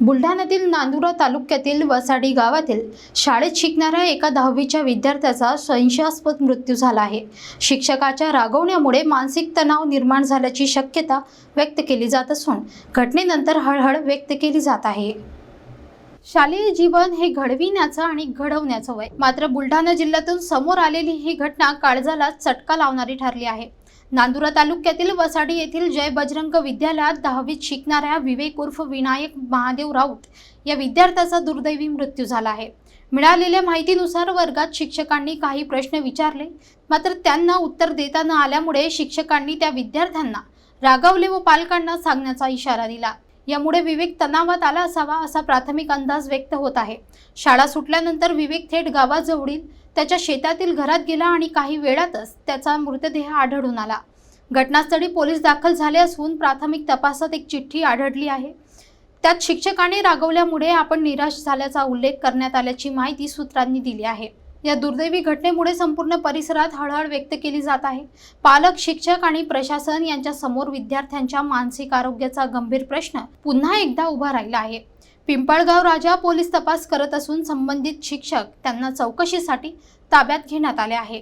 बुलढाण्यातील नांदुरा तालुक्यातील वसाडी गावातील शाळेत शिकणाऱ्या एका दहावीच्या विद्यार्थ्याचा संशयास्पद मृत्यू झाला आहे. शिक्षकाच्या रागवण्यामुळे मानसिक तणाव निर्माण झाल्याची शक्यता व्यक्त केली जात असून घटनेनंतर हळहळ व्यक्त केली जात आहे. शालेय जीवन हे घडविण्याचं आणि घडवण्याचं वय. मात्र बुलढाणा जिल्ह्यातून समोर आलेली ही घटना काळजाला चटका लावणारी ठरली आहे. नांदुरा तालुक्यातील वसाडी येथील जय बजरंग विद्यालयात दहावीत शिकणाऱ्या विवेक उर्फ विनायक महादेव राऊत या विद्यार्थ्याचा दुर्दैवी मृत्यू झाला आहे. मिळालेल्या माहितीनुसार वर्गात शिक्षकांनी काही प्रश्न विचारले मात्र त्यांना उत्तर देता न आल्यामुळे शिक्षकांनी त्या विद्यार्थ्यांना रागावले व पालकांना सांगण्याचा इशारा दिला. यामुळे विवेक तणावात आला असावा असा प्राथमिक अंदाज व्यक्त होत आहे. शाळा सुटल्यानंतर विवेक थेट गावाजवळील त्याच्या शेतातील घरात गेला आणि काही वेळातच त्याचा मृतदेह आढळून आला. घटनास्थळी पोलीस दाखल झाले असून प्राथमिक तपासात एक चिठ्ठी आढळली आहे. त्यात शिक्षकाने रागवल्यामुळे आपण निराश झाल्याचा उल्लेख करण्यात आल्याची माहिती सूत्रांनी दिली आहे. या दुर्दैवी घटनेमुळे संपूर्ण परिसरात हळहळ व्यक्त केली जात आहे. पालक शिक्षक आणि प्रशासन यांच्या समोर विद्यार्थ्यांच्या मानसिक आरोग्याचा गंभीर प्रश्न पुन्हा एकदा उभा राहिला आहे. पिंपळगाव राजा पोलीस तपास करत असून संबंधित शिक्षक त्यांना चौकशीसाठी ताब्यात घेण्यात आले आहे.